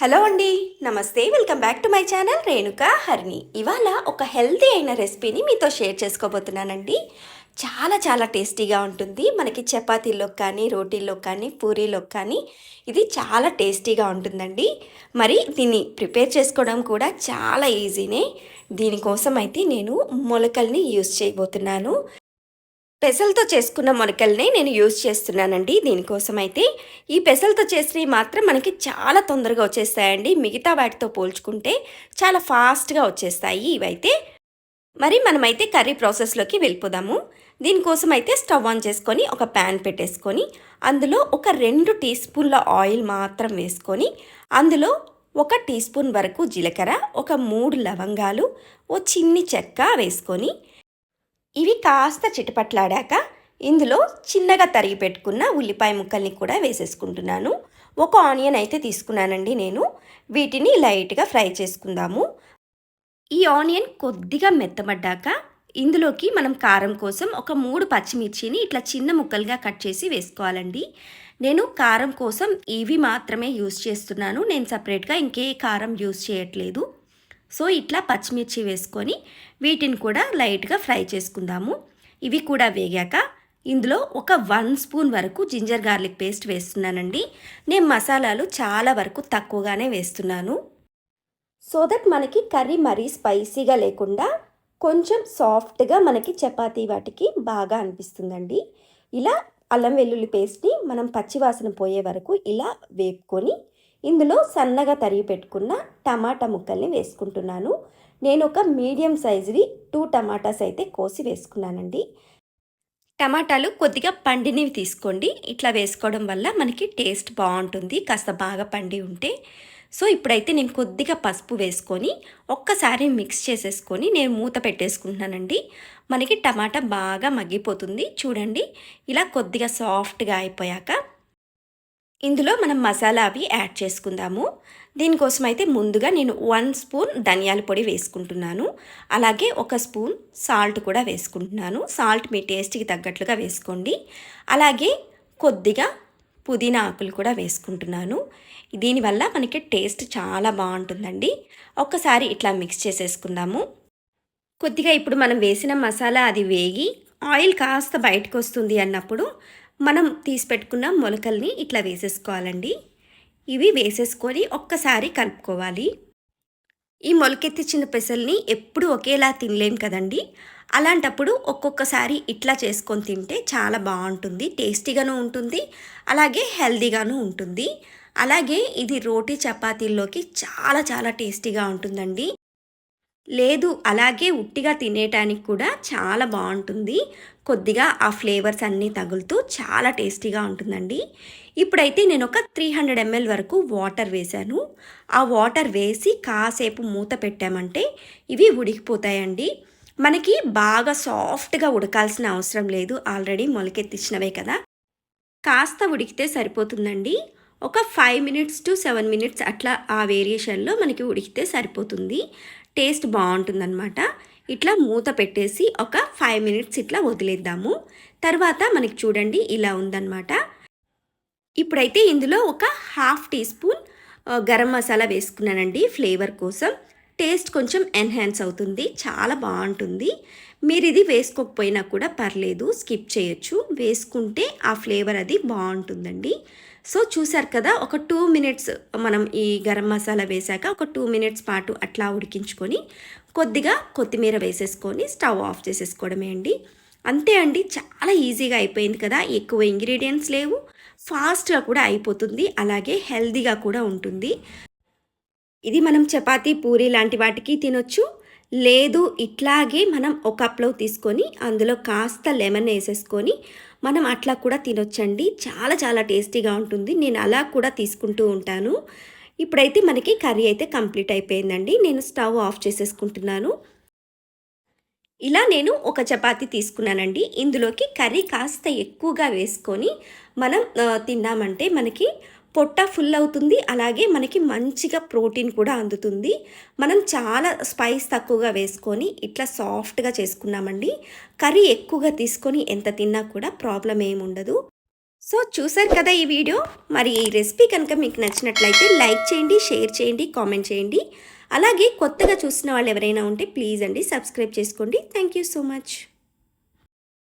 Hello అండి నమస్తే. Welcome back to my channel Renuka Harini. ఇవాళ ఒక హెల్తీ అయిన రెసిపీని మీతో షేర్ చేసుకోబోతున్నానండి. చాలా చాలా టేస్టీగా ఉంటుంది. మనకి చపాతీల్లో కానీ రోటీల్లో కానీ పూరీలో కానీ ఇది చాలా టేస్టీగా ఉంటుందండి. మరి దీన్ని ప్రిపేర్ చేసుకోవడం కూడా చాలా ఈజీనే. దీనికోసం అయితే నేను మొలకల్ని యూస్ చేయబోతున్నాను. పెసలతో చేసుకున్న మొలకల్ని నేను యూజ్ చేస్తున్నానండి. దీనికోసం అయితే ఈ పెసలతో చేసినవి మాత్రం మనకి చాలా తొందరగా వచ్చేస్తాయండి. మిగతా వాటితో పోల్చుకుంటే చాలా ఫాస్ట్గా వచ్చేస్తాయి ఇవైతే. మరి మనమైతే కర్రీ ప్రాసెస్లోకి వెళ్ళిపోదాము. దీనికోసం అయితే స్టవ్ ఆన్ చేసుకొని ఒక ప్యాన్ పెట్టేసుకొని అందులో ఒక రెండు టీ స్పూన్ల ఆయిల్ మాత్రం వేసుకొని అందులో ఒక టీ స్పూన్ వరకు జీలకర్ర ఒక మూడు లవంగాలు ఓ చిన్ని చెక్క వేసుకొని ఇవి కాస్త చిటపట్లాడాక ఇందులో చిన్నగా తరిగి పెట్టుకున్న ఉల్లిపాయ ముక్కల్ని కూడా వేసేసుకుంటున్నాను. ఒక ఆనియన్ అయితే తీసుకున్నానండి నేను. వీటిని లైట్గా ఫ్రై చేసుకుందాము. ఈ ఆనియన్ కొద్దిగా మెత్తబడ్డాక ఇందులోకి మనం కారం కోసం ఒక మూడు పచ్చిమిర్చిని ఇట్లా చిన్న ముక్కలుగా కట్ చేసి వేసుకోవాలండి. నేను కారం కోసం ఇవి మాత్రమే యూస్ చేస్తున్నాను. నేను సపరేట్గా ఇంకే కారం యూస్ చేయట్లేదు. సో ఇట్లా పచ్చిమిర్చి వేసుకొని వీటిని కూడా లైట్గా ఫ్రై చేసుకుందాము. ఇవి కూడా వేగాక ఇందులో ఒక వన్ స్పూన్ వరకు జింజర్ గార్లిక్ పేస్ట్ వేస్తున్నానండి. నేను మసాలాలు చాలా వరకు తక్కువగానే వేస్తున్నాను. సో దట్ మనకి కర్రీ మరీ స్పైసీగా లేకుండా కొంచెం సాఫ్ట్గా మనకి చపాతీ వాటికి బాగా అనిపిస్తుందండి. ఇలా అల్లం వెల్లుల్లి పేస్ట్ని మనం పచ్చివాసన పోయే వరకు ఇలా వేపుకొని ఇందులో సన్నగా తరిగి పెట్టుకున్న టమాటా ముక్కల్ని వేసుకుంటున్నాను. నేను ఒక మీడియం సైజువి టూ టమాటాస్ అయితే కోసి వేసుకున్నానండి. టమాటాలు కొద్దిగా పండినవి తీసుకోండి. ఇట్లా వేసుకోవడం వల్ల మనకి టేస్ట్ బాగుంటుంది. కాస్త బాగా పండి ఉంటే. సో ఇప్పుడైతే నేను కొద్దిగా పసుపు వేసుకొని ఒక్కసారి మిక్స్ చేసేసుకొని నేను మూత పెట్టేసుకుంటున్నానండి. మనకి టమాటా బాగా మగ్గిపోతుంది. చూడండి ఇలా కొద్దిగా సాఫ్ట్గా అయిపోయాక ఇందులో మనం మసాలా అవి యాడ్ చేసుకుందాము. దీనికోసం అయితే ముందుగా నేను వన్ స్పూన్ ధనియాల పొడి వేసుకుంటున్నాను. అలాగే ఒక స్పూన్ సాల్ట్ కూడా వేసుకుంటున్నాను. సాల్ట్ మీ టేస్ట్కి తగ్గట్లుగా వేసుకోండి. అలాగే కొద్దిగా పుదీనా ఆకులు కూడా వేసుకుంటున్నాను. దీనివల్ల మనకి టేస్ట్ చాలా బాగుంటుందండి. ఒక్కసారి ఇట్లా మిక్స్ చేసేసుకుందాము. కొద్దిగా ఇప్పుడు మనం వేసిన మసాలా అది వేగి ఆయిల్ కాస్త బయటకు వస్తుంది అన్నప్పుడు మనం తీసి పెట్టుకున్న మొలకల్ని ఇట్లా వేసేసుకోవాలండి. ఇవి వేసేసుకొని ఒక్కసారి కలుపుకోవాలి. ఈ మొలకెత్తిచ్చిన పెసల్ని ఎప్పుడు ఒకేలా తినలేం కదండి. అలాంటప్పుడు ఒక్కొక్కసారి ఇట్లా చేసుకొని తింటే చాలా బాగుంటుంది టేస్టీగాను ఉంటుంది అలాగే హెల్దీగాను ఉంటుంది. అలాగే ఇది రోటీ చపాతీల్లోకి చాలా చాలా టేస్టీగా ఉంటుందండి. లేదు అలాగే ఉట్టిగా తినేటానికి కూడా చాలా బాగుంటుంది. కొద్దిగా ఆ ఫ్లేవర్స్ అన్నీ తగులుతూ చాలా టేస్టీగా ఉంటుందండి. ఇప్పుడైతే నేను ఒక త్రీ హండ్రెడ్ ఎంఎల్ వరకు వాటర్ వేశాను. ఆ వాటర్ వేసి కాసేపు మూత పెట్టామంటే ఇవి ఉడికిపోతాయండి. మనకి బాగా సాఫ్ట్గా ఉడకాల్సిన అవసరం లేదు. ఆల్రెడీ మొలకెత్తిచ్చినవే కదా. కాస్త ఉడికితే సరిపోతుందండి. ఒక five minutes to seven minutes అట్లా ఆ వేరియేషన్లో మనకి ఉడికితే సరిపోతుంది. టేస్ట్ బాగుంటుందన్నమాట. ఇట్లా మూత పెట్టేసి ఒక ఫైవ్ మినిట్స్ ఇట్లా వదిలేద్దాము. తర్వాత మనకి చూడండి ఇలా ఉందన్నమాట. ఇప్పుడైతే ఇందులో ఒక half teaspoon garam masala వేసుకున్నానండి ఫ్లేవర్ కోసం. టేస్ట్ కొంచెం ఎన్హాన్స్ అవుతుంది. చాలా బాగుంటుంది. మీరు ఇది వేసుకోకపోయినా కూడా పర్లేదు స్కిప్ చేయొచ్చు. వేసుకుంటే ఆ ఫ్లేవర్ అది బాగుంటుందండి. సో చూశారు కదా ఒక టూ మినిట్స్ మనం ఈ గరం మసాలా వేసాక ఒక టూ మినిట్స్ పాటు అట్లా ఉడికించుకొని కొద్దిగా కొత్తిమీర వేసేసుకొని స్టవ్ ఆఫ్ చేసేసుకోవడమే అండి. అంతే అండి చాలా ఈజీగా అయిపోయింది కదా ఎక్కువ ఇంగ్రీడియంట్స్ లేవు ఫాస్ట్గా కూడా అయిపోతుంది అలాగే హెల్దీగా కూడా ఉంటుంది. ఇది మనం చపాతీ పూరి లాంటి వాటికి తినొచ్చు. లేదు ఇట్లాగే మనం ఒక కప్లో తీసుకొని అందులో కాస్త లెమన్ వేసేసుకొని మనం అట్లా కూడా తినొచ్చండి. చాలా చాలా టేస్టీగా ఉంటుంది. నేను అలా కూడా తీసుకుంటూ ఉంటాను. ఇప్పుడైతే మనకి కర్రీ అయితే కంప్లీట్ అయిపోయిందండి. నేను స్టవ్ ఆఫ్ చేసేసుకుంటున్నాను. ఇలా నేను ఒక చపాతి తీసుకున్నానండి. ఇందులోకి కర్రీ కాస్త ఎక్కువగా వేసుకొని మనం తిన్నామంటే మనకి పొట్ట ఫుల్ అవుతుంది. అలాగే మనకి మంచిగా ప్రోటీన్ కూడా అందుతుంది. మనం చాలా స్పైస్ తక్కువగా వేసుకొని ఇట్లా సాఫ్ట్గా చేసుకున్నామండి. కర్రీ ఎక్కువగా తీసుకొని ఎంత తిన్నా కూడా ప్రాబ్లం ఏమి ఉండదు. సో చూసారు కదా ఈ వీడియో? మరి ఈ రెసిపీ కనుక మీకు నచ్చినట్లయితే లైక్ చేయండి షేర్ చేయండి కామెంట్ చేయండి. అలాగే కొత్తగా చూసిన వాళ్ళు ఎవరైనా ఉంటే ప్లీజ్ అండి సబ్స్క్రైబ్ చేసుకోండి. Thank you so much